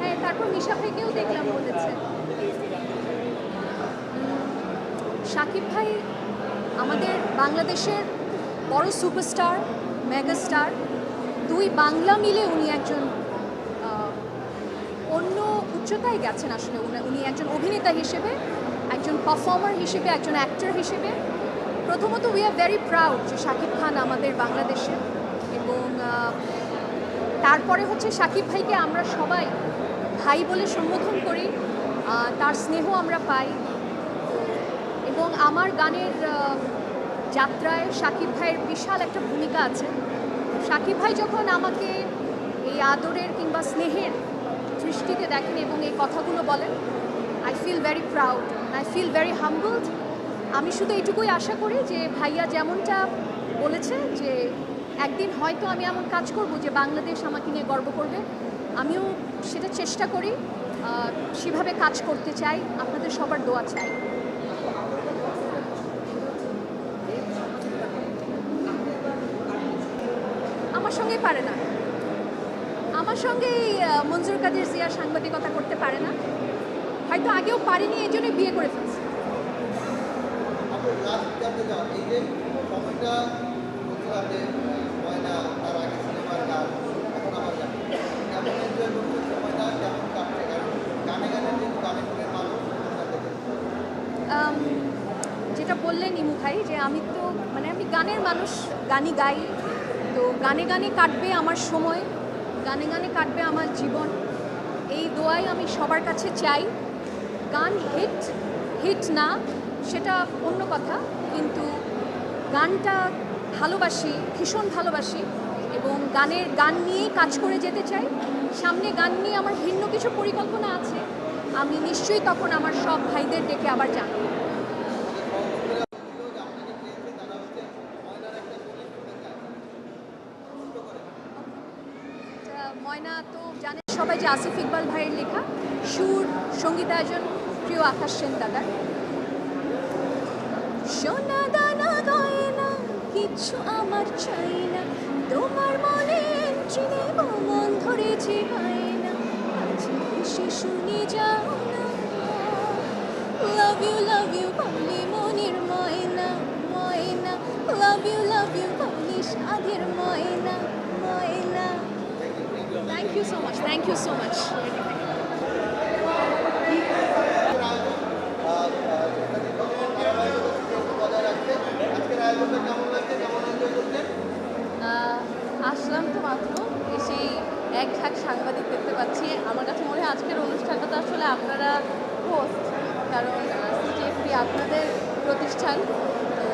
হ্যাঁ তারপর মিশা ভাইকেও দেখলাম বলেছে। শাকিব ভাই আমাদের বাংলাদেশের বড় সুপারস্টার, মেগাস্টার, দুই বাংলা মিলে উনি একজন অন্য উচ্চতায় গেছেন আসলে। উনি একজন অভিনেতা হিসেবে, একজন পারফর্মার হিসেবে, একজন অ্যাক্টর হিসেবে। প্রথমত উই আর ভেরি প্রাউড যে শাকিব খান আমাদের বাংলাদেশে এবং তারপরে হচ্ছে শাকিব ভাইকে আমরা সবাই ভাই বলে সম্বোধন করি তার স্নেহ আমরা পাই। এবং আমার গানের যাত্রায় শাকিব ভাইয়ের বিশাল একটা ভূমিকা আছে। শাকিব ভাই যখন আমাকে এই আদরের কিংবা স্নেহের দৃষ্টিতে দেখেন এবং এই কথাগুলো বলেন I feel very proud I feel very humbled আমি শুধু এইটুকুই আশা করি যে ভাইয়া যেমনটা বলেছে যে একদিন হয়তো আমি এমন কাজ করব যে বাংলাদেশ আমাকে নিয়ে গর্ব করবে। আমিও সেটা চেষ্টা করি সেভাবে কাজ করতে চাই। আপনাদের সবার দোয়া চাই। আমার সঙ্গেই পারে না। আমার সঙ্গে এই, আহ, মঞ্জুর কাদের জিয়া সাংবাদিকতা করতে পারে না। হয়তো আগেও পারিনি এই বিয়ে করে জানতে এই যে সময়টা তার আগে সিনেমার গান, এখন আমার গান। এনজয় করছে সময়টা? কেমন কাটছে? কারণ গানে গানে যেহেতু গানে গানে মানুষ যেটা বললেন ইমু ভাই, যে আমি তো মানে আমি গানের মানুষ, গানই গাই। তো গানে গানে কাটবে আমার সময়, গানে গানে কাটবে আমার জীবন। এই দোয়াই আমি সবার কাছে চাই। গান হিট হিট না, সেটা অন্য কথা। কিন্তু গানটা ভালোবাসি, ভীষণ ভালোবাসি এবং গানের গান নিয়েই কাজ করে যেতে চাই। সামনে গান নিয়ে আমার ভিন্ন কিছু পরিকল্পনা আছে। আমি নিশ্চয়ই তখন আমার সব ভাইদের ডেকে আবার জানাব। ময়না তো জানেন সবাই যে আসিফ ইকবাল ভাইয়ের লেখা, সুর, সঙ্গীতায়োজন, প্রিয় আকাশ সেন দাদার সোনা দানা গয়না কিচ্ছু আমার চাই না তোমার মনে চিনে মন ধরেছে না আজ এসে শুনে যাও না। লাভ ইউ লাভ ইউ বলে মনের ময়না ময়না। লাভ ইউ লাভ ইউ বলে সাধের ময়না ময়না। Thank you so much thank you so much বজায় রাখছে আজকের আয়োজনটা কেমন লাগছে কেমন এনজয় করছেন আহ, আসলাম তো মাত্র এসেই এক ঝাঁক সাংবাদিক দেখতে পাচ্ছি আমার কাছে মনে হয় আজকের অনুষ্ঠানটা তো আসলে আপনারা হোস্ট কারণ সিজিএফপি আপনাদের প্রতিষ্ঠান। তো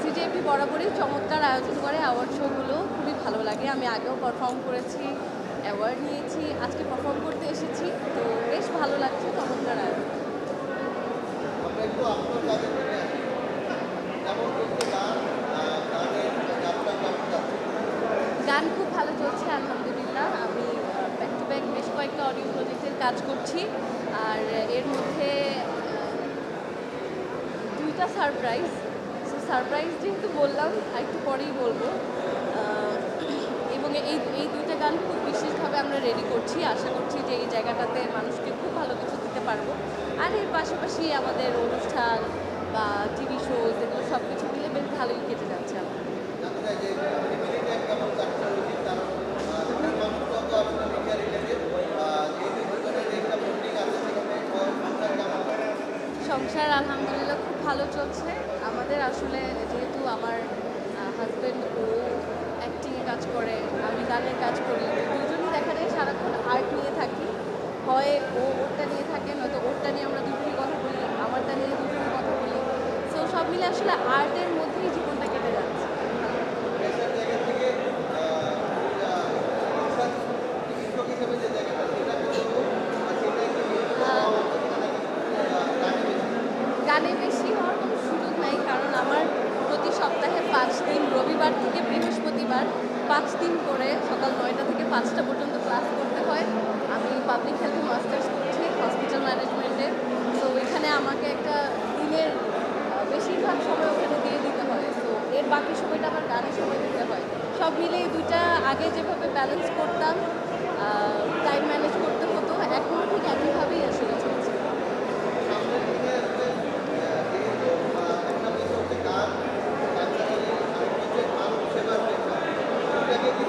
সিজিএফপি বরাবরই চমৎকার আয়োজন করে অ্যাওয়ার্ড শোগুলো খুবই ভালো লাগে। আমি আগেও পারফর্ম করেছি অ্যাওয়ার্ড নিয়েছি আজকে পারফর্ম করতে এসেছি। তো বেশ ভালো লাগছে চমৎকার আয়োজন। গান খুব ভালো চলছে আলহামদুলিল্লাহ। আমি ব্যাক টু ব্যাক বেশ কয়েকটা অডিও প্রজেক্টের কাজ করছি। আর এর মধ্যে দুইটা সারপ্রাইজ সো সারপ্রাইজ যেহেতু বললাম একটু পরেই বলব। এবং এই এই দুইটা গান খুব বিশেষভাবে আমরা রেডি করছি। আশা করছি যে এই জায়গাটাতে মানুষকে খুব ভালো কিছু দিতে পারব। আর এর পাশাপাশি আমাদের অনুষ্ঠান বা টিভি শো এগুলো সব কিছু মিলে বেশ ভালোই কেটে যাচ্ছে আমার জানতে চাই যে ফ্যামিলি টাইম কেমন কাটছে উচিত কারণ আহ, দেশের মানুষরাও তো আসলে মিডিয়া রিলেটেড যেহেতু দুজনের একটা বন্ডিং আছে সেখানে আহ, সংসার কেমন সংসার আলহামদুলিল্লাহ খুব ভালো চলছে। আমাদের আসলে যেহেতু আমার হাজব্যান্ড ও অ্যাক্টিংয়ে কাজ করে, আমি গানের কাজ করি দুজনই দেখা যায় সারাক্ষণ আর্ট নিয়ে থাকি। হয় ও ওরটা নিয়ে থাকে নয়তো ওরটা নিয়ে আমরা দুজনই কথা বলি, আমারটা নিয়ে দুজনই কথা বলি। সো সব মিলে আসলে আর্টের মধ্যেই জীবনটা কেটে যাচ্ছে দেশের জায়গা থেকে আহ, একটা সংসার শিক্ষক হিসেবে যে জায়গাটা সেটা করব আর সেটা একটু গানে বেশি হওয়ার কোনো সুযোগ নাই কারণ আমার প্রতি সপ্তাহে পাঁচ দিন রবিবার থেকে বৃহস্পতিবার পাঁচ দিন করে সকাল নয়টা থেকে পাঁচটা পর্যন্ত ক্লাস করতে হয় আমি পাবলিক হেলথে মাস্টার্স করছি হসপিটাল ম্যানেজমেন্টে তো এখানে আমাকে একটা দিনের আহ, বেশিরভাগ সময় ওখানে দিয়ে দিতে হয় তো এর বাকি সময়টা আবার গানে সময় দিতে হয় সব মিলে এই দুইটা আগে যেভাবে ব্যালেন্স করতাম টাইম ম্যানেজ করতে হতো এখনও ঠিক একইভাবেই আসলে চলছে সামনের দিকে আসলে যেহেতু একটা বিষয় হচ্ছে গান কালচারালি আর হচ্ছে মানুষ সেবার পেশা এটাকে কি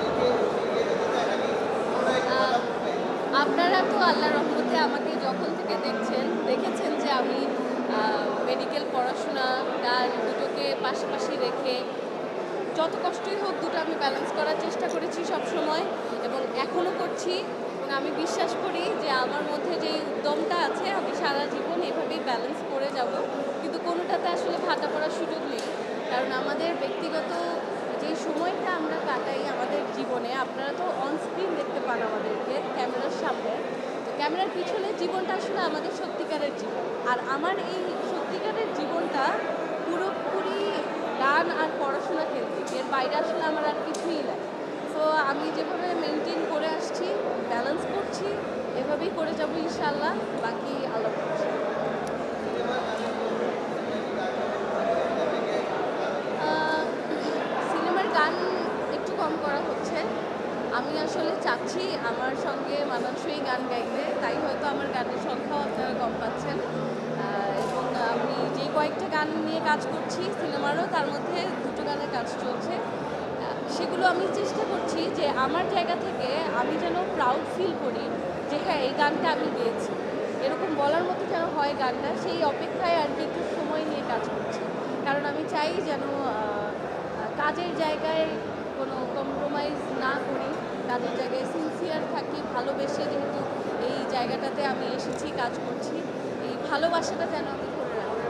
এগিয়ে এগিয়ে যেতে চায় নাকি আমরা একটু বাধা করবে আপনারা তো আল্লাহ রহমতে আমাকে যখন থেকে দেখছেন দেখেছেন যে আমি মেডিকেল পড়াশোনা গান দুটোকে পাশাপাশি রেখে যত কষ্টই হোক দুটো আমি ব্যালেন্স করার চেষ্টা করেছি সব সময় এবং এখনও করছি। এবং আমি বিশ্বাস করি যে আমার মধ্যে যে উদ্যমটা আছে, আমি সারা জীবন এভাবেই ব্যালেন্স করে যাব। কিন্তু কোনোটাতে আসলে ভাটা পড়ার সুযোগ নেই। কারণ আমাদের ব্যক্তিগত যে সময়টা আমরা কাটাই আমাদের জীবনে, আপনারা তো অন স্ক্রিন দেখতে পান আমাদেরকে ক্যামেরার সামনে। তো ক্যামেরার পিছনে জীবনটা আসলে আমাদের সত্যিকারের জীবন। আর আমার এই সত্যিকারের জীবনটা গান আর পড়াশোনা কেন্দ্রিক এর বাইরে আসলে আমার আর কিছুই নাই। তো আমি যেভাবে মেনটেন করে আসছি ব্যালেন্স করছি, এভাবেই করে যাব ইনশাল্লাহ বাকি ভরসা। সিনেমার গান একটু কম করা হচ্ছে। আমি আসলে চাচ্ছি আমার সঙ্গে মানানসই গান গাইতে। তাই হয়তো আমার গানের সংখ্যাও আপনারা কম পাচ্ছেন আহ, এবং আমি যে কয়েকটা গান নিয়ে কাজ করছি, সিনেমারও তার মধ্যে দুটো গানের কাজ চলছে। সেগুলো আমি চেষ্টা করছি যে আমার জায়গা থেকে আমি যেন প্রাউড ফিল করি যে হ্যাঁ এই গানটা আমি গেয়েছি। এরকম বলার মতো যেন হয় গানটা, সেই অপেক্ষায় আর কি একটু সময় নিয়ে কাজ করছি। কারণ আমি চাই যেন কাজের জায়গায় কোনো কম্প্রোমাইজ না করি, কাজের জায়গায় সিনসিয়ার থাকি, ভালোবেসে যেহেতু এই জায়গাটাতে আমি এসেছি, কাজ করছি, এই ভালোবাসাটা যেন আমি ধরে রাখি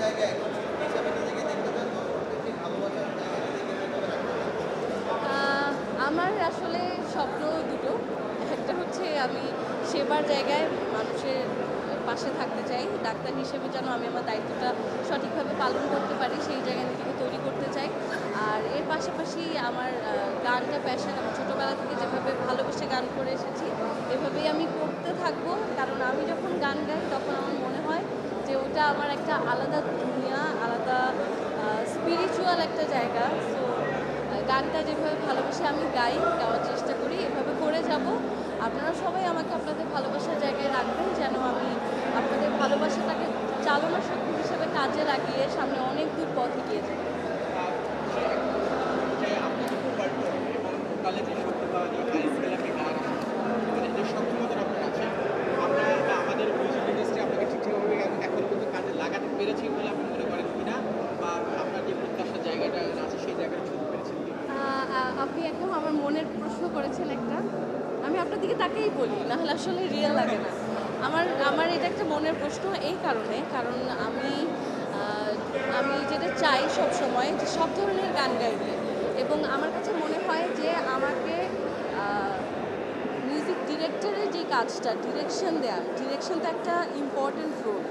জায়গায় হিসাবে নিজেকে দেখতে চান দর্শকদের সেই ভালোবাসার জায়গা নিজেকে কীভাবে রাখতে চান আহ, আমার আসলে স্বপ্ন দুটো একটা হচ্ছে আমি সেবার জায়গায় মানুষের পাশে থাকতে চাই ডাক্তার হিসেবে যেন আমি আমার দায়িত্বটা সঠিকভাবে পালন করতে পারি, সেই জায়গায় নিজেকে তৈরি করতে চাই। আর এর পাশাপাশি আমার গানটা প্যাশন আমি ছোটোবেলা থেকে যেভাবে ভালোবেসে গান করে এসেছি, এভাবেই আমি করতে থাকব। কারণ আমি যখন গান গাই, তখন আমার মনে হয় যে ওটা আমার একটা আলাদা দুনিয়া, আলাদা স্পিরিচুয়াল একটা জায়গা। সো গানটা যেভাবে ভালোবেসে আমি গাই, গাওয়ার চেষ্টা করি, এভাবে করে যাব। আপনারা সবাই আমাকে আপনাদের ভালোবাসার জায়গায় রাখবেন, যেন আমি আপনাদের ভালোবাসা ভালোবাসাটাকে চালনা শক্তি হিসেবে কাজে লাগিয়ে সামনে অনেক দূর পথ এগিয়ে যাই যে আপনি যখন ওয়ার্ক করেন এবং ভোকালে যে শক্তি পাওয়া যায় হাই স্কেল আপনি গান যে সক্ষমতা আপনার আছে আমরা বা আমাদের মিউজিক ইন্ডাস্ট্রি আপনাকে ঠিকঠাকভাবে এখন কিন্তু কাজে লাগাতে পেরেছি বলে আপনি করেন কিনা বা আপনার যে প্রত্যাশার জায়গাটা আছে সেই জায়গাটা ছুটতে পেরেছেন কিনা? আহ, আহ, আপনি একদম আমার মনের প্রশ্ন করেছেন একটা আমি আপনার দিকে তাকেই বলি নাহলে আসলে রিয়েল লাগে না আমার আমার এটা একটা মনের প্রশ্ন এই কারণে, কারণ আমি আমি যেটা চাই সব সময় যে সব ধরনের গান গাইবে এবং আমার কাছে মনে হয় যে আমাকে মিউজিক ডিরেক্টরের যে কাজটা ডিরেকশন দেওয়া ডিরেকশন তো একটা ইম্পর্টেন্ট রোল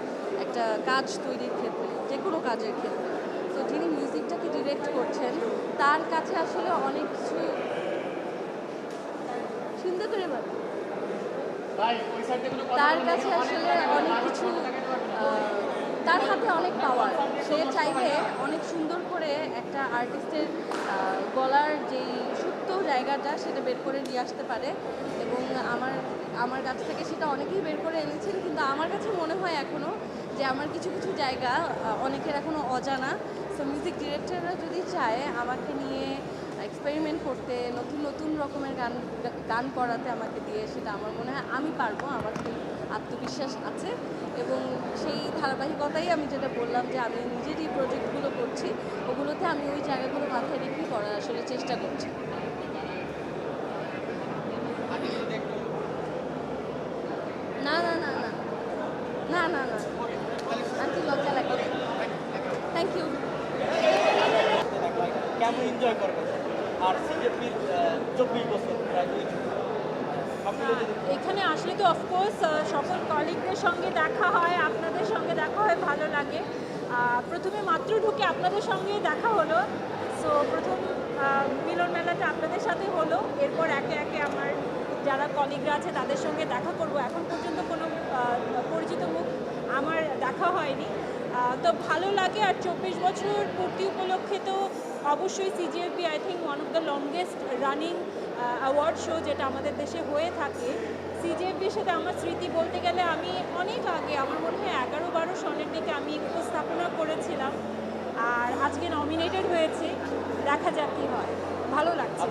একটা কাজ তৈরির ক্ষেত্রে, যে কোনো কাজের ক্ষেত্রে তো যিনি মিউজিকটাকে ডিরেক্ট করছেন, তার কাছে আসলে অনেক কিছু সুন্দর করে বলো। তার কাছে আসলে অনেক কিছু তার হাতে অনেক পাওয়ার সে চাইলে অনেক সুন্দর করে একটা আর্টিস্টের গলার যেই সুপ্ত জায়গাটা সেটা বের করে নিয়ে আসতে পারে এবং আমার আমার কাছ থেকে সেটা অনেকেই বের করে এনেছেন কিন্তু আমার কাছে মনে হয় এখনও যে আমার কিছু কিছু জায়গা অনেকের এখনও অজানা। সো মিউজিক ডিরেক্টররা যদি চায় আমাকে নিয়ে এক্সপেরিমেন্ট করতে, নতুন নতুন রকমের গান গান করাতে আমাকে দিয়ে সেটা আমার মনে হয় আমি পারব, আমার সেই আত্মবিশ্বাস আছে। এবং সেই ধারাবাহিকতাই আমি যেটা বললাম যে আমি নিজে যে প্রজেক্টগুলো করছি, ওগুলোতে আমি ওই জায়গাগুলো মাথায় রেখে করার আসলে চেষ্টা করছি আগে যদি দেখতো না না না না না না না আন্টি লজ্জা লাগে থ্যাংক ইউ কেমন এনজয় করবেন আর সিজেপির চব্বিশ বছর প্রায় দুই যুগ। সব মিলে যদি এখানে আসলে তো অফকোর্স সকল কলিগদের সঙ্গে দেখা হয়, আপনাদের সঙ্গে দেখা হয়, ভালো লাগে। প্রথমে মাত্র ঢুকে আপনাদের সঙ্গে দেখা হলো। সো প্রথম মিলন মেলাটা আপনাদের সাথে হলো। এরপর একে একে আমার যারা কলিগরা আছে, তাদের সঙ্গে দেখা করব। এখন পর্যন্ত কোনো পরিচিত মুখ আমার দেখা হয়নি। তো ভালো লাগে আর চব্বিশ বছর পূর্তি উপলক্ষে তো অবশ্যই CGFB I think one of the longest running award show যেটা আমাদের দেশে হয়ে থাকে। সিজিএফবির সাথে আমার স্মৃতি বলতে গেলে আমি অনেক আগে আমার মনে হয় এগারো বারো সনের দিকে আমি উপস্থাপনা করেছিলাম। আর আজকে নমিনেটেড হয়েছে। দেখা যাক কী হয়। ভালো লাগছে।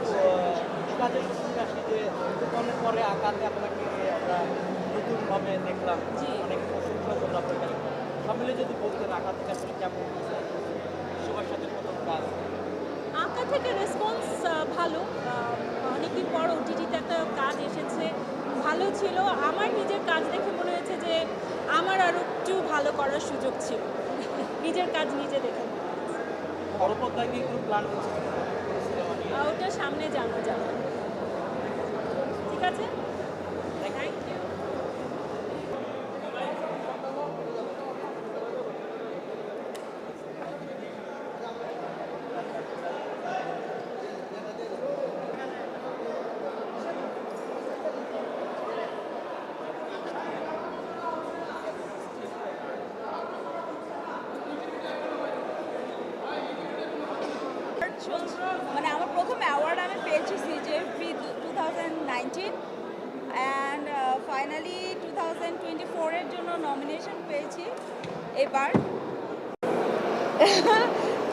অনেক পরে আঁকাতে আপনাকে আমরা নতুনভাবে দেখলাম। জি। অনেক প্রশংসা করল আপনার সব মিলে যদি বলতেন আঁকা থেকে আসলে কেমন সবার সাথে প্রথম কাজ আঁকা থেকে রেসপন্স ভালো। অনেকদিন পর ওটিটিতে একটা কাজ এসেছে। ভালো ছিল। আমার নিজের কাজ দেখে মনে হয়েছে যে আমার আরও একটু ভালো করার সুযোগ ছিল। নিজের কাজ নিজে দেখে। ওটা সামনে জানা যাবে ঠিক আছে থ্যাংক ইউ মানে আমার প্রথম অ্যাওয়ার্ড আমি পেয়েছি CJP two thousand nineteen and finally two thousand twenty ফোরের জন্য নমিনেশন পেয়েছি এবার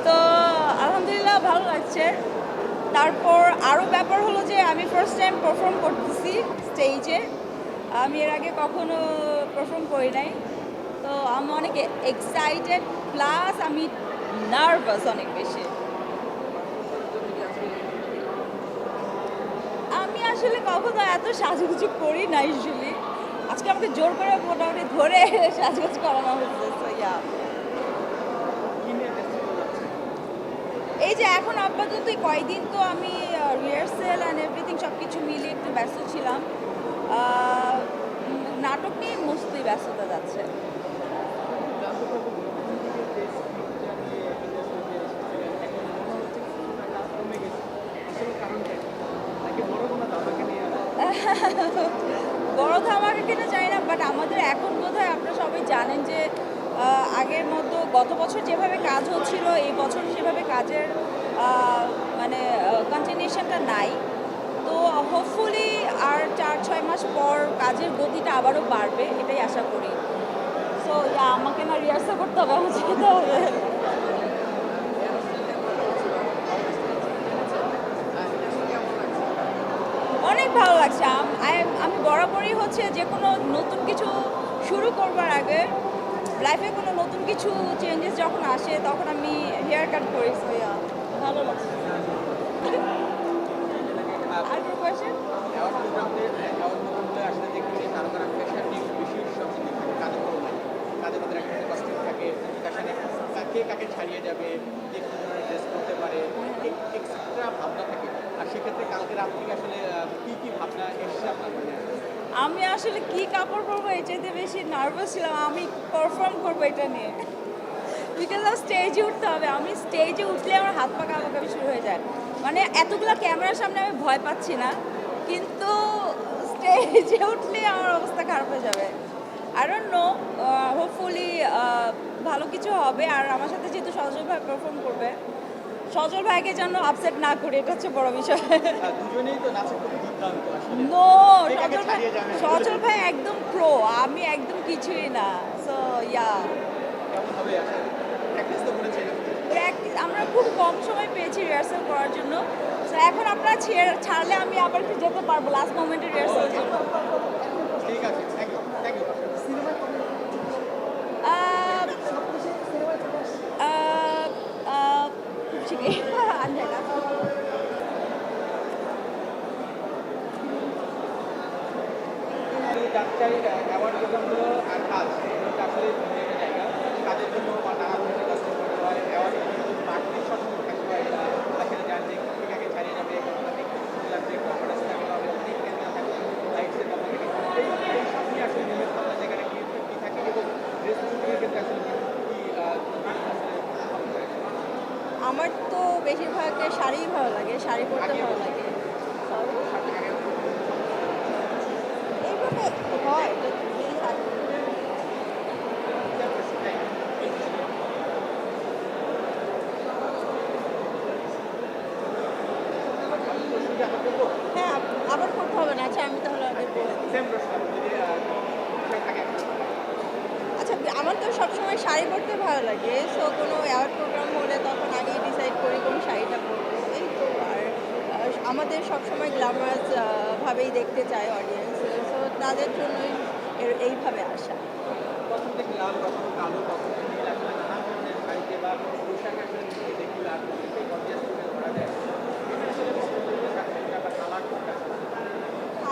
তো আলহামদুলিল্লাহ লাগছে তারপর আরও ব্যাপার হলো যে আমি ফার্স্ট টাইম পারফর্ম করতেছি স্টেজে আমি এর আগে কখনো পারফর্ম করি নাই। তো আমি অনেক এক্সাইটেড প্লাস আমি নার্ভাস অনেক বেশি। আমি আসলে কখনো এত সাজুগুজু করি না ইউজুয়ালি আজকে আমাকে জোর করে মোটামুটি ধরে সাজুগুজু করানো হচ্ছে So, yeah. কি নিয়ে ব্যস্ত যাচ্ছে এই যে এখন আপাতত এই কয়দিন তো আমি রিহার্সেল অ্যান্ড এভরিথিং সব কিছু মিলিয়ে একটু ব্যস্ত ছিলাম। নাটক নিয়ে মস্তই ব্যস্ততা যাচ্ছে। বড় বড় কিনা জানি না বাট আমাদের এখন বোধহয় আপনারা সবাই জানেন যে আগের মতো গত বছর যেভাবে কাজ হচ্ছিল, এই বছর সেভাবে কাজের মানে কন্টিনিউশনটা নাই। তো হোপফুলি আর চার, ছয় মাস পর কাজের গতিটা আবারও বাড়বে, এটাই আশা করি। সো আমাকে না রিহার্সাল করতে হবে আমার যেতে হবে। অনেক ভালো লাগছে। আম- আমি বরাবরই হচ্ছে যে কোনো নতুন কিছু শুরু করবার আগে লাইফে কোনো নতুন কিছু চেঞ্জেস যখন আসে, তখন আমি হেয়ার কাট করি ভালো থাকে কে কাকে ছাড়িয়ে যাবে করতে পারে এক্সট্রা ভাবনা থাকে। আর সেক্ষেত্রে কালকে রাত থেকে আসলে কি কি ভাবনা এসছে আপনার মনে? আমি আসলে কি কাপড় পরবো চাইতে বেশি নার্ভাস ছিলাম, আমি পারফর্ম করব এটা নিয়ে। বিকজ অফ স্টেজে উঠতে হবে, আমি স্টেজে উঠলে আমার হাত পা কাঁপাকাঁপি শুরু হয়ে যায়। মানে এতগুলো ক্যামেরার সামনে আমি ভয় পাচ্ছি না, কিন্তু স্টেজে উঠলে আমার অবস্থা খারাপ হয়ে যাবে। ডোন্ট নো হোপফুলি ভালো কিছু হবে, আর আমার সাথে যেহেতু ভাই পারফর্ম করবে সজল ভাইকে যেন আপসেট না করি এটা হচ্ছে বড় বিষয়। আহ, দুজনেই তো নাচে খুব দুর্দান্ত নো সজল ভাই সজল ভাই একদম প্রো আমি একদম কিছুই না। সো ইয়া প্র্যাকটিস প্র্যাকটিস আমরা খুব কম সময় পেয়েছি রিহার্সাল করার জন্য। এখন আপনারা ছেড়ে ছাড়লে আমি আবার যেতে পারব লাস্ট মোমেন্টে রিহার্সালের জন্য। ঠিক আছে thank you thank you ah, ah, ah, ঠিক আছে আমি জানতে চাই অ্যাওয়ার্ড প্রোগ্রামগুলো আর কাজ এটা আসলে ভিন্ন একটা জায়গা কাজের জন্য বা নানা ধরনের কাজ করতে হয় অ্যাওয়ার্ড বাড়তি সতর্ক থাকতে হয় বা সেটা জানতে ঠিক আগে ছাড়িয়ে যাবে অনেক লাগবে কনফিডেন্স থাকতে হবে অনেক ক্যামেরা থাকবে লাইটসের ব্যাপার থাকে এই এই সব নিয়ে আসলে নিজের ভাবনা জায়গাটা কি কি থাকে এবং ড্রেস শুটিংয়ের ক্ষেত্রে আসলে কি কি আহ, আসলে ভাবনা থাকে? আমার তো বেশিরভাগ শাড়িই ভালো লাগে শাড়ি পরতে ভালো লাগে সাথে আগে হয় আবার করতে না আচ্ছা আমি তাহলে আচ্ছা আমার তো সবসময় শাড়ি পরতে ভালো লাগে সো কোনো অ্যাওয়ার্ড প্রোগ্রাম হলে তখন ডিসাইড করি শাড়িটা পরবো এই তো আর আমাদের সবসময় গ্ল্যামারাস ভাবেই দেখতে চায় অডিয়েন্স তাদের জন্যই এইভাবে আসা।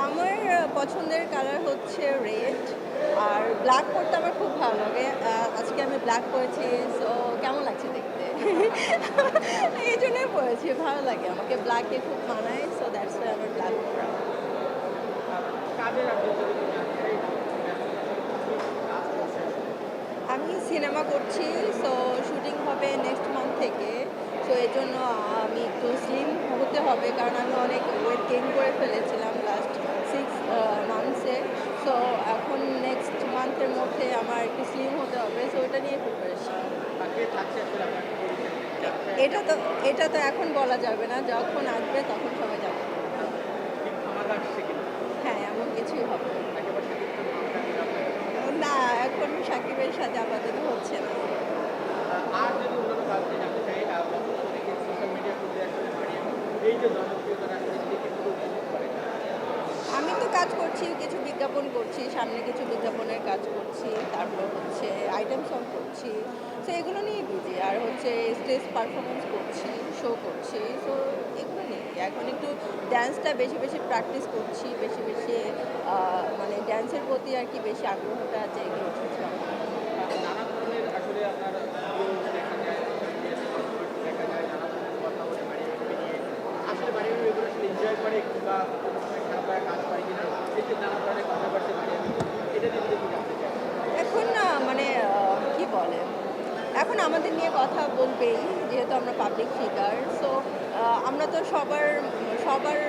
আমার পছন্দের কালার হচ্ছে রেড আর ব্ল্যাক পরতে আমার খুব ভালো লাগে। আজকে আমি ব্ল্যাক পরেছি সো কেমন লাগছে দেখতে? এই জন্যই পরেছি, ভালো লাগে। আমাকে ব্ল্যাকে খুব মানায় সো দ্যাটস আমার ব্ল্যাক পরা কাজের আপনি যদি একটু জানতে চাই, কাজ করছেন আমি সিনেমা করছি সো শুটিং হবে নেক্সট মান্থ থেকে। সো এর জন্য আমি একটু স্লিম হতে হবে কারণ আমি অনেক ওয়েট গেইন করে ফেলেছিলাম লাস্ট সিক্স মান্থসে সো এখন নেক্সট মান্থের মধ্যে আমার একটু স্লিম হতে হবে সো এটা নিয়ে প্রিপারেশন এটা তো এটা তো এখন বলা যাবে না যখন আসবে তখন সবাই যাবে ঠিক আমাকে আসছে কিনা হ্যাঁ এমন কিছুই হবে একেবারে শাকিব খান মামলা নিয়ে আপনার না এখন সাকিবের সাথে আপাতত হচ্ছে না। আর যদি অন্যান্য কাজ জানতে চাই সোশ্যাল মিডিয়া এই যে আমি তো কাজ করছি কিছু বিজ্ঞাপন করছি সামনে কিছু বিজ্ঞাপনের কাজ করছি তারপর হচ্ছে আইটেম সং করছি। তো এগুলো নিয়ে বুঝি আর হচ্ছে স্টেজ পারফরমেন্স করছি শো করছি। তো এগুলো নিয়ে এখন একটু ড্যান্সটা বেশি বেশি প্র্যাকটিস করছি বেশি বেশি মানে ড্যান্সের প্রতি আর কি বেশি আগ্রহটা জেগে উঠেছে আমার। নানা ধরনের আসলে আপনার ভিডিও দেখা যায় দেখা যায় নানা ধরনের কথা বলে মারিয়ামকে নিয়ে আসলে মারিয়াম এগুলো আসলে এনজয় করে কিংবা কোনো সময় খারাপ লাগা কাজ করে কিনা এই যে নানা ধরনের কন্ট্রোভার্সি মারিয়াম এটা নিয়ে যদি একটু জানতে চাই এখন না মানে কি বলে? এখন আমাদের নিয়ে কথা বলবেই, যেহেতু আমরা পাবলিক ফিগার সো আমরা তো সবার সবার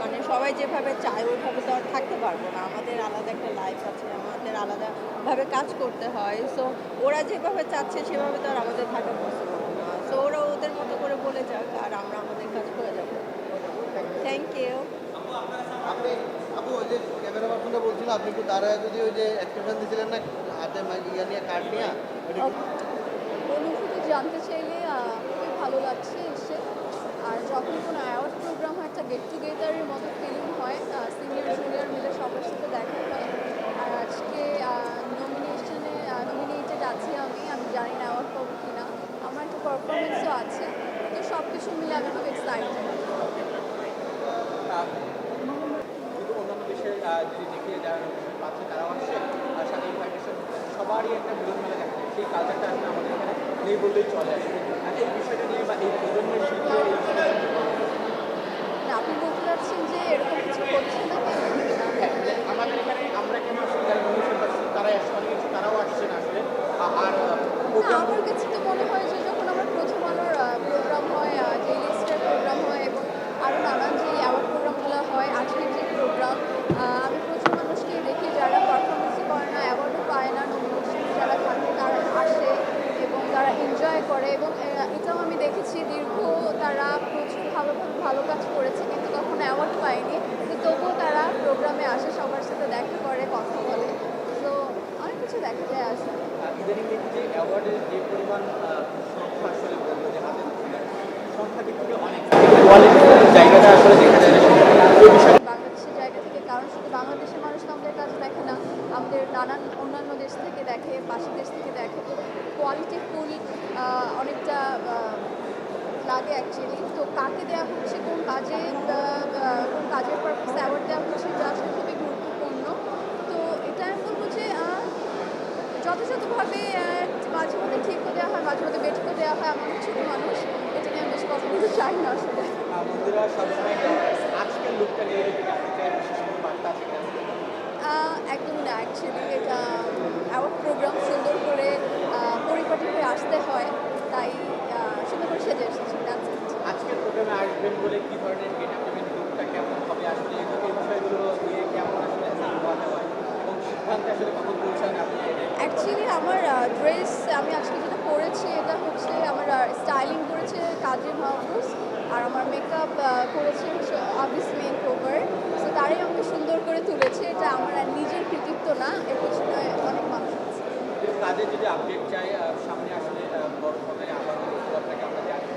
মানে সবাই যেভাবে চায়, ওইভাবে তো আর থাকতে পারব না। আমাদের আলাদা একটা লাইফ আছে, আমাদের আলাদাভাবে কাজ করতে হয় সো ওরা যেভাবে চাচ্ছে, সেভাবে তো আর আমাদের থাকা পসিবল না। সো ওরা ওদের মতো করে বলে যাক, আর আমরা আমাদের থ্যাংক ইউ আপনি আপু ওই যে ক্যামেরা পার্সনটা বলছিল আপনি একটু দাঁড়ায় যদি ওই যে এক্সপ্রেশন দিয়েছিলেন না হাতে ইয়া নিয়ে কার্ড নিয়ে অনুভূতি জানতে চাইলে খুবই ভালো লাগছে এসে। আর যখন কোনো অ্যাওয়ার্ড প্রোগ্রাম হয় একটা গেট টুগেদারের মতো ফিলিং হয় সিনিয়র জুনিয়র মিলে সবার সাথে দেখা হয়। আর আজকে নমিনেশনে নমিনেটেড আছি আমি আমি জানি না অ্যাওয়ার্ড পাবো কি না আমার একটা পারফরমেন্সও আছে। তো সব কিছু মিলে আমি খুব এক্সাইটেড সবারই একটা মিলন মেলা দেখা যায় সেই কালচারটা আসলে আমাদের এখানে নেই বললেই চলে আসে এই বিষয়টা নিয়ে বা এই প্রজন্মের আপনি বলতে চাচ্ছেন যে এরকম কিছু করছে না হ্যাঁ, যে আমাদের এখানে আমরা কেন আসলে যারা নমিনেশন পাচ্ছি তারাই আসছে অনেক কিছু তারাও আসছে না আসলে আ- আর না প্রোগ্রাম আমার কাছে তো মনে হয় যে যখন আমার প্রথম আলোর প্রোগ্রাম হয় যে লিস্টের প্রোগ্রাম হয় এবং আরও নানান যে অ্যাওয়ার্ড প্রোগ্রামগুলো হয় আজকের যে প্রোগ্রাম আমি প্রচুর মানুষকে দেখি যারা পারফরমেন্সই করে না অ্যাওয়ার্ডও পায় না নমিনেশন যারা থাকে তারা আসে এবং তারা এনজয় করে এবং আহ, এটাও আমি দেখেছি দীর্ঘ তারা প্রচুর ভালো ভালো কাজ করেছে কিন্তু কখনো অ্যাওয়ার্ড পায়নি তো তবুও তারা প্রোগ্রামে আসে সবার সাথে দেখা করে কথা বলে তো অনেক কিছু দেখা যায় আসলে ইদানিং দেখি যে অ্যাওয়ার্ডের যে পরিমাণ আহ, সংখ্যা আসলে বলব যে হাতে সংখ্যা দিক থেকে অনেক কোয়ালিটির জায়গাটা আসলে দেখা যায় না সেটা। এই বিষয়ে বাংলাদেশের জায়গা থেকে কারণ শুধু বাংলাদেশের মানুষ তো আমাদের কাজ দেখে না আমাদের নানান অন্যান্য দেশ থেকে দেখে পাশের দেশ থেকে দেখে তো কোয়ালিটি ফুল অনেকটা আহ, লাগে অ্যাকচুয়ালি তো কাকে দেওয়া হচ্ছে কোন কাজে আহ, আহ, কোন কাজের পারপাস অ্যাওয়ার্ড দেওয়া হচ্ছে এটা আসলে খুবই গুরুত্বপূর্ণ তো এটা আমি বলব যে আহ, যথাযথভাবে মাঝে মধ্যে ঠিকও দেওয়া হয় মাঝে মধ্যে বেঠিকও দেওয়া হয় আমার ছোটো মানুষ এটা নিয়ে আমি বেশি কথা বলতে চাই না আসলে। বন্ধুরা সবসময় আজকের লুকটা নিয়ে একদম না অ্যাকচুয়ালি এটা অ্যাওয়ার্ড প্রোগ্রাম সুন্দর করে পরিপাটি হয়ে আসতে হয় তাই সুন্দর করে সেজে এসেছি আজকের প্রোগ্রামে আসবেন বলে কি ধরনের গেট আপ লুকটা কেমন হবে আসলে এই বিষয়গুলো নিয়ে কেমন আসলে হয় সিদ্ধান্তে আসলে কখন পৌঁছান আপনি অ্যাকচুয়ালি আমার ড্রেস আমি আজকে যেটা পরেছি এটা হচ্ছে আমার স্টাইলিং করেছে কাজী মাহফুজ আর আমার মেকআপ করেছে হচ্ছে আবিস মেক ওভার সো তারাই আমাকে সুন্দর করে তুলেছে। এটা আমার নিজের কৃতিত্ব না এর পেছনে অনেক মানুষ আছে। কাজে যদি আপডেট চাই সামনে আসলে বড় আবার আপনাকে আমরা জানি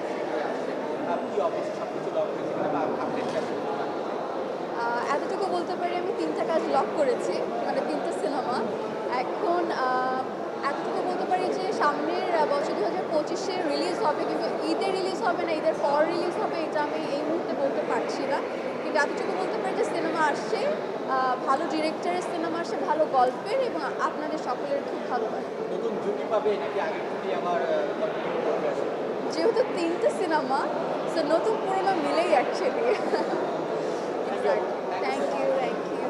কি অবস্থা সব কিছু লক হয়েছে বা আপডেট চাই এতটুকু বলতে পারি আমি তিনটা কাজ লক করেছি মানে তিনটা সিনেমা এখন এতটুকু বলতে পারি যে সামনের বছর দু হাজার পঁচিশে রিলিজ হবে কিন্তু ঈদে রিলিজ হবে না ঈদের পর রিলিজ হবে এটা আমি এই মুহূর্তে বলতে পারছি না। কিন্তু এতটুকু বলতে পারি যে সিনেমা আসছে ভালো ডিরেক্টরের সিনেমা আসছে ভালো গল্পের এবং আপনাদের সকলের খুব ভালো নতুন জুটি পাবে নাকি জুটি যেহেতু তিনটে সিনেমা সো নতুন পুরোনো মিলেই actually thank you thank you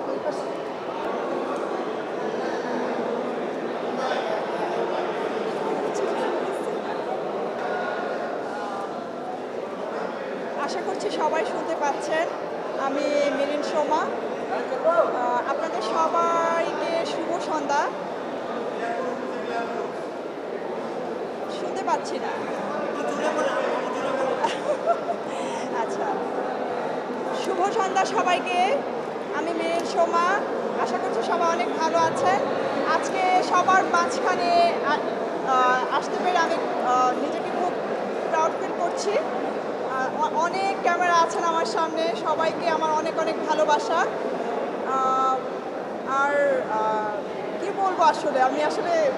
আশা করছি সবাই পাচ্ছেন আমি মিলিন সোমা। আপনাদের সবাইকে শুভ সন্ধ্যা। শুনতে পাচ্ছি না। আচ্ছা। শুভ সন্ধ্যা সবাইকে। আমি মিলিন সোমা। আশা করছি সবাই অনেক ভালো আছেন। আজকে সবার মাঝখানে আসতে পেরে আমি নিজেকে খুব প্রাউড ফিল করছি। অ- অনেক ক্যামেরা আছেন আমার সামনে। সবাইকে আমার অনেক অনেক ভালোবাসা। আর কি বলব আসলে? আমি আসলে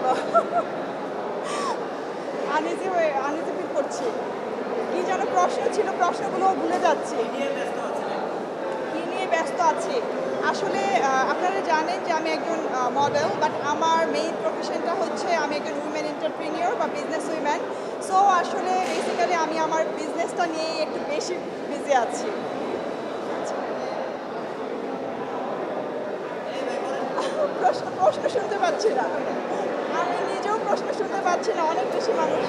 আনিজি হয়ে আনিজি ফিল করছি। কি যেন প্রশ্ন ছিল প্রশ্নগুলো ভুলে যাচ্ছি। কি নিয়ে ব্যস্ত আছি? আসলে আপনারা জানেন যে আমি একজন মডেল বাট আমার মেইন প্রফেশনটা হচ্ছে আমি একজন উইমেন এন্টারপ্রিনিয়র বা বিজনেস উইম্যান সো আসলে বেসিক্যালি আমি আমার বিজনেসটা নিয়েই একটু বেশি বিজি আছি। প্রশ্ন প্রশ্ন শুনতে পাচ্ছি না। আমি নিজেও প্রশ্ন শুনতে পাচ্ছি না, অনেক বেশি মানুষ।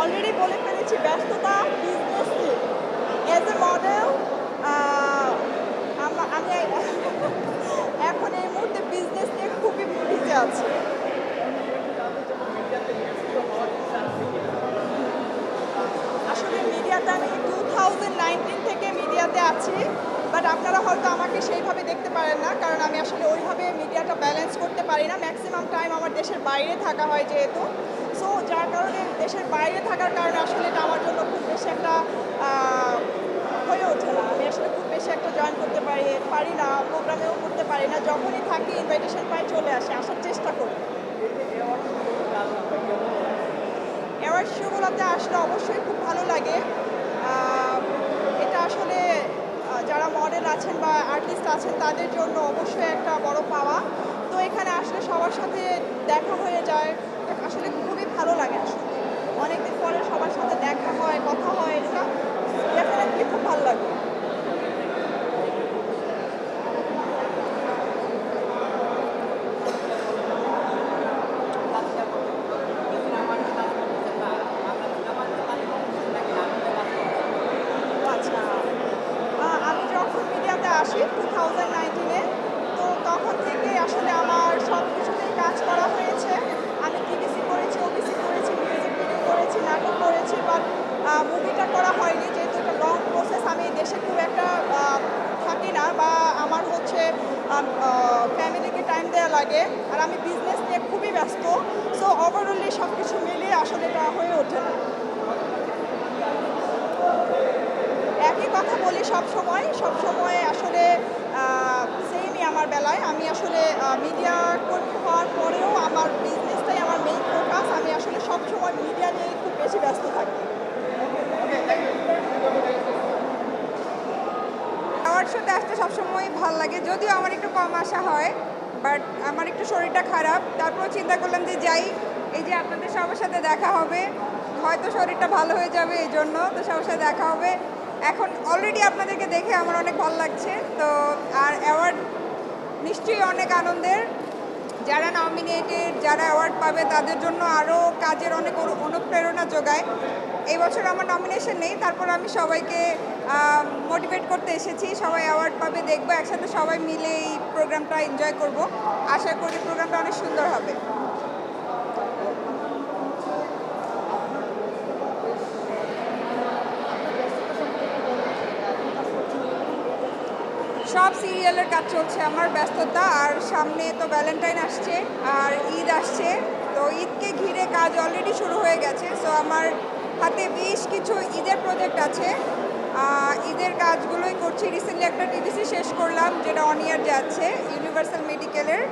অলরেডি বলে ফেলেছি, ব্যস্ততা বিজনেস অ্যাজ এ মডেল আমি এখন এই মুহূর্তে বিজনেস নিয়ে খুবই বিজি আছি আসলে মিডিয়াতে আমি টু থাউজেন্ড নাইনটিন থেকে মিডিয়াতে আছি বাট আপনারা হয়তো আমাকে সেইভাবে দেখতে পারেন না, কারণ আমি আসলে ওইভাবে মিডিয়াটা ব্যালেন্স করতে পারি না। ম্যাক্সিমাম টাইম আমার দেশের বাইরে থাকা হয় যেহেতু। সো যার কারণে দেশের বাইরে থাকার কারণে আসলে এটা আমার জন্য খুব বেশি একটা হয়ে ওঠে না। আমি আসলে খুব বেশি একটা জয়েন করতে পারি পারি না প্রোগ্রামেও করতে পারি না। যখনই থাকি ইনভাইটেশন পাই, চলে আসে, আসার চেষ্টা করি। অ্যাওয়ার্ড শোগুলোতে আসলে অবশ্যই খুব ভালো লাগে আহ, এটা আসলে আহ, যারা মডেল আছেন বা আর্টিস্ট আছেন, তাদের জন্য অবশ্যই একটা বড় পাওয়া। তো এখানে আসলে সবার সাথে দেখা হয়ে যায়। আসলে খুবই ভালো লাগে আসলে। অনেকদিন পরে সবার সাথে দেখা হয়, কথা হয়, এটা ডেফিনেটলি খুব ভালো লাগে আচ্ছা আহ, আমি যখন মিডিয়াতে আসি টু থাউজেন্ড নাইনটিনে তো তখন থেকে আসলে আমার সব কিছুতেই কাজ করা হয়েছে আমি টিভিসি করেছি ওবিসি করেছি মিউজিক ভিডিও করেছি নাটক করেছি বাট মুভিটা করা হয়নি যেহেতু এটা লং প্রসেস আমি দেশে খুব একটা আহ, থাকি না বা আমার হচ্ছে ফ্যামিলিকে টাইম দেওয়া লাগে আর আমি বিজনেস নিয়ে খুবই ব্যস্ত সো ওভারঅলি সব কিছু মিলিয়ে আসলে এটা হয়ে ওঠে না। একই কথা বলি সব সময় সব সময় আসলে সেমই আমার বেলায়। আমি আসলে মিডিয়া কর্মী হওয়ার পরেও আমার বিজনেসটাই আমার মেইন ফোকাস আমি আসলে সব সময় মিডিয়া নিয়ে খুব বেশি ব্যস্ত থাকি। অ্যাওয়ার্ড শোতে আসতে সবসময় ভালো লাগে। যদিও আমার একটু কম আসা হয় বাট আমার একটু শরীরটা খারাপ। তারপর চিন্তা করলাম যে যাই এই যে আপনাদের সবার সাথে দেখা হবে, হয়তো শরীরটা ভালো হয়ে যাবে এই জন্য, তো সবার সাথে দেখা হবে। এখন অলরেডি আপনাদেরকে দেখে আমার অনেক ভালো লাগছে, তো আর অ্যাওয়ার্ড নিশ্চয়ই অনেক আনন্দের। যারা নমিনেটেড যারা অ্যাওয়ার্ড পাবে, তাদের জন্য আরও কাজের অনেক অনু- অনুপ্রেরণা যোগায়। এই বছর আমার নমিনেশন নেই, তারপর আমি সবাইকে মোটিভেট করতে এসেছি। সবাই অ্যাওয়ার্ড পাবে, দেখব, একসাথে সবাই মিলে এই প্রোগ্রামটা এনজয় করব। আশা করি প্রোগ্রামটা অনেক সুন্দর হবে। সব সিরিয়ালের কাজ চলছে আমার ব্যস্ততা, আর সামনে তো ভ্যালেন্টাইন আসছে, আর ঈদ আসছে, তো ঈদকে ঘিরে কাজ অলরেডি শুরু হয়ে গেছে সো আমার হাতে বেশ কিছু ঈদের প্রজেক্ট আছে। ঈদের কাজগুলোই করছি। রিসেন্টলি একটা টিভিসি শেষ করলাম, যেটা অন ইয়ার যাচ্ছে ইউনিভার্সাল মেডিকেলের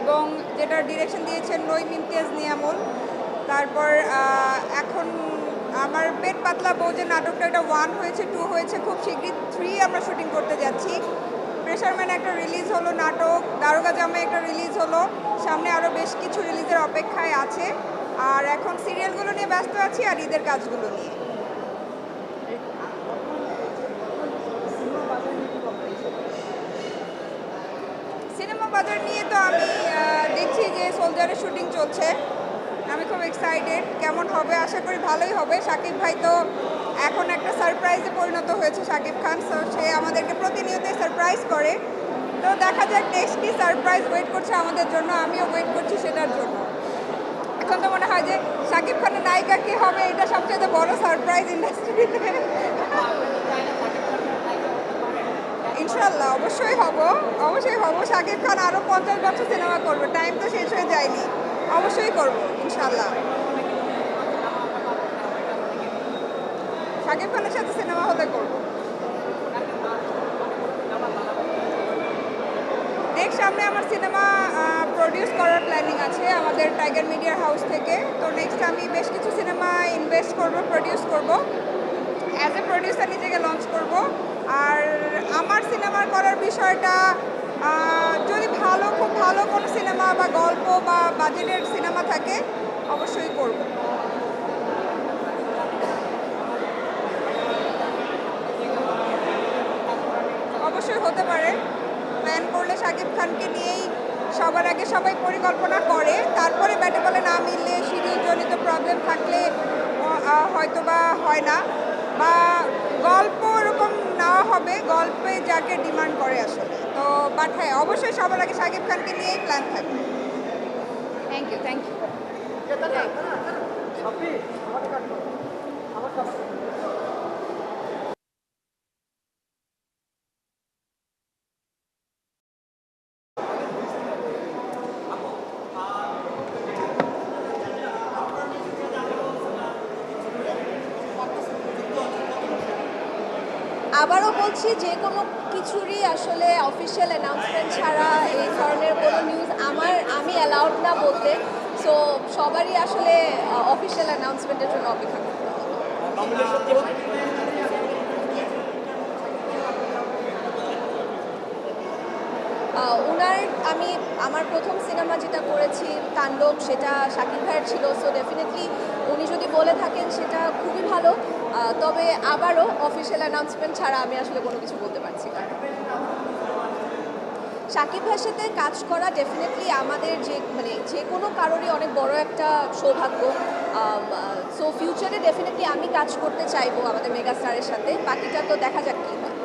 এবং যেটার ডিরেকশন দিয়েছেন নইম ইমতিয়াজ নিয়ামুল তারপর এখন আমার পেট পাতলা বউ যে নাটকটা, এটা ওয়ান হয়েছে টু হয়েছে, খুব শীঘ্রই থ্রি আমরা শুটিং করতে যাচ্ছি। প্রেশারম্যান একটা রিলিজ হলো নাটক, দারোগা জামে একটা রিলিজ হলো, সামনে আরও বেশ কিছু রিলিজের অপেক্ষায় আছে। আর এখন সিরিয়ালগুলো নিয়ে ব্যস্ত আছি আর ঈদের কাজগুলো নিয়ে। সিনেমা বাজার নিয়ে তো আমি দেখছি যে সোলজারের শুটিং চলছে। আমি খুব এক্সাইটেড কেমন হবে? আশা করি ভালোই হবে। শাকিব ভাই তো এখন একটা সারপ্রাইজে পরিণত হয়েছে শাকিব খান। সো সে আমাদেরকে প্রতিনিয়তই সারপ্রাইজ করে। তো দেখা যাক নেক্সট কি সারপ্রাইজ ওয়েট করছে আমাদের জন্য। আমিও ওয়েট করছি সেটার জন্য। এখন তো মনে হয় যে শাকিব খানের নায়িকা কি হবে? এটা সবচেয়ে বড় সারপ্রাইজ ইন্ডাস্ট্রিতে ইনশাল্লাহ অবশ্যই হব। অবশ্যই হব। শাকিব খান আরও পঞ্চাশ বছর সিনেমা করবে। টাইম তো শেষ হয়ে যায়নি। অবশ্যই করব ইনশাল্লাহ শাকিব খানের সাথে সিনেমা হলে করব। নেক্সট সামনে আমার সিনেমা প্রডিউস করার প্ল্যানিং আছে আমাদের টাইগার মিডিয়া হাউস থেকে। তো নেক্সট আমি বেশ কিছু সিনেমা ইনভেস্ট করব প্রডিউস করব। অ্যাজ এ প্রডিউসার নিজেকে লঞ্চ করব। আর আমার সিনেমার করার বিষয়টা যদি ভালো, খুব ভালো কোনো সিনেমা বা গল্প বা বাজেটের সিনেমা থাকে, অবশ্যই করব। অবশ্যই হতে পারে। প্ল্যান করলে শাকিব খানকে নিয়েই সবার আগে সবাই পরিকল্পনা করে। তারপরে ব্যাটে বলে না মিললে শিডিউল জনিত প্রবলেম থাকলে হয়তো বা হয় না। বা গল্প এরকম না হবে, গল্পে যাকে ডিমান্ড করে আসলে। বাট হ্যাঁ অবশ্যই সবার আগে শাকিব খানকে নিয়েই প্ল্যান থাকবে। থ্যাংক ইউ থ্যাংক ইউ আবারও বলছি, যে কোনো কিছুরই আসলে অফিসিয়াল অ্যানাউন্সমেন্ট ছাড়া এই ধরনের কোনো নিউজ আমার, আমি অ্যালাউড না বলতে। সো সবারই আসলে অফিসিয়াল অ্যানাউন্সমেন্টের জন্য অপেক্ষা করতে ওনার আমি, আমার প্রথম সিনেমা যেটা করেছি, তাণ্ডব, সেটা শাকিব ভাইয়ের ছিল। সো ডেফিনেটলি উনি যদি বলে থাকেন, সেটা খুবই ভালো। তবে আবারও অফিসিয়াল অ্যানাউন্সমেন্ট ছাড়া আমি আসলে কোনো কিছু বলতে পারছি না। ভাইয়ের সাথে কাজ করা ডেফিনেটলি আমাদের যে মানে যে কোনো কারোরই অনেক বড় একটা সৌভাগ্য। সো ফিউচারে ডেফিনেটলি আমি কাজ করতে চাইব আমাদের মেগা স্টারের সাথে। বাকিটা তো দেখা যাক কী হয়।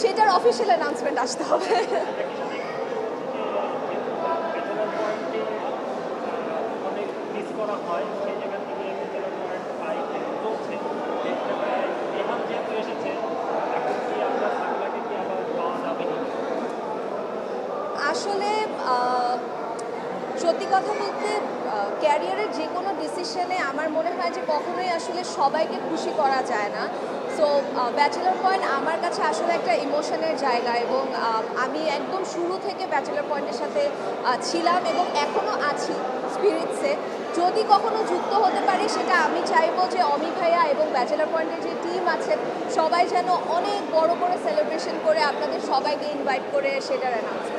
সেটার অফিসিয়াল অ্যানাউন্সমেন্ট আসতে হবে অনেক মিস করা আসলে সত্যি কথা বলতে ক্যারিয়ারের যে কোনো ডিসিশনে আমার মনে হয় যে কখনোই আসলে সবাইকে খুশি করা যায় না। সো ব্যাচেলর পয়েন্ট আমার কাছে আসলে একটা ইমোশনের জায়গা এবং আমি একদম শুরু থেকে ব্যাচেলর পয়েন্টের সাথে ছিলাম এবং এখনও আছি স্পিরিটসে যদি কখনো যুক্ত হতে পারি, সেটা আমি চাইব যে অমি ভাইয়া এবং ব্যাচেলার পয়েন্টের যে টিম আছে, সবাই যেন অনেক বড় করে সেলিব্রেশন করে আপনাদের সবাইকে ইনভাইট করে সেটার অ্যানাউন্স